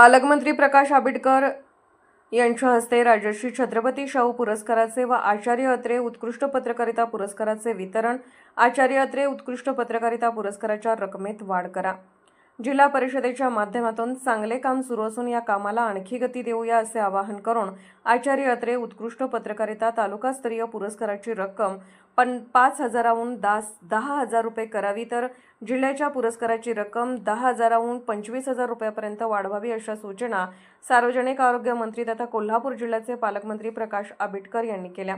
पालकमंत्री प्रकाश आंबेडकर यांच्या हस्ते राजश्री छत्रपती शाहू पुरस्काराचे व आचार्य अत्रे उत्कृष्ट पत्रकारिता पुरस्काराचे वितरण. आचार्य अत्रे उत्कृष्ट पत्रकारिता पुरस्काराच्या रकमेत वाढ करा. जिल्हा परिषदेच्या माध्यमातून चांगले काम सुरू असून या कामाला आणखी गती देऊया असे आवाहन करून आचार्य अत्रे उत्कृष्ट पत्रकारिता तालुकास्तरीय पुरस्काराची रक्कम पण पाच हजाराहून दास दहा हजार रुपये करावी तर जिल्ह्याच्या पुरस्काराची रक्कम दहा हजाराहून पंचवीस हजार रुपयापर्यंत वाढवावी अशा सूचना सार्वजनिक आरोग्य मंत्री तथा कोल्हापूर जिल्ह्याचे पालकमंत्री प्रकाश आंबेडकर यांनी केल्या.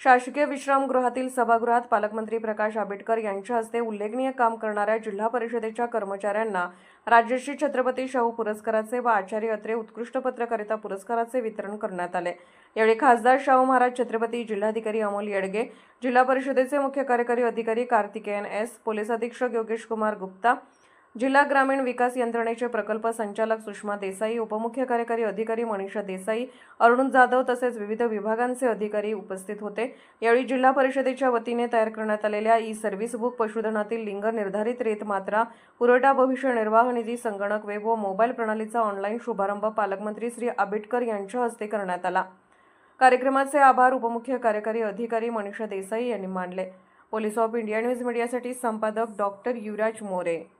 शासकीय विश्रामगृहातील सभागृहात पालकमंत्री प्रकाश आंबेडकर यांच्या हस्ते उल्लेखनीय काम करणाऱ्या जिल्हा परिषदेच्या कर्मचाऱ्यांना राजश्री छत्रपती शाहू पुरस्काराचे व आचार्य अत्रे उत्कृष्ट पत्रकारिता पुरस्काराचे वितरण करण्यात आले. यावेळी खासदार शाहू महाराज छत्रपती जिल्हाधिकारी अमोल येडगे जिल्हा परिषदेचे मुख्य कार्यकारी अधिकारी कार्तिकेयन एस पोलीस अधीक्षक योगेश कुमार गुप्ता जिल्हा ग्रामीण विकास यंत्रणेचे प्रकल्प संचालक सुषमा देसाई उपमुख्य कार्यकारी अधिकारी मनीषा देसाई अरुण जाधव तसेच विविध विभागांचे अधिकारी उपस्थित होते. यावेळी जिल्हा परिषदेच्या वतीने तयार करण्यात आलेल्या ई सर्व्हिस बुक पशुधनातील लिंग निर्धारित रेत मात्रा पुरवठा भविष्य निर्वाह निधी संगणक वेब व मोबाईल प्रणालीचा ऑनलाईन शुभारंभ पालकमंत्री श्री आबिटकर यांच्या हस्ते करण्यात आला. कार्यक्रमाचे आभार उपमुख्य कार्यकारी अधिकारी मनीषा देसाई यांनी मानले. पोलीस ऑफ इंडिया न्यूज मीडियासाठी संपादक डॉक्टर युवराज मोरे.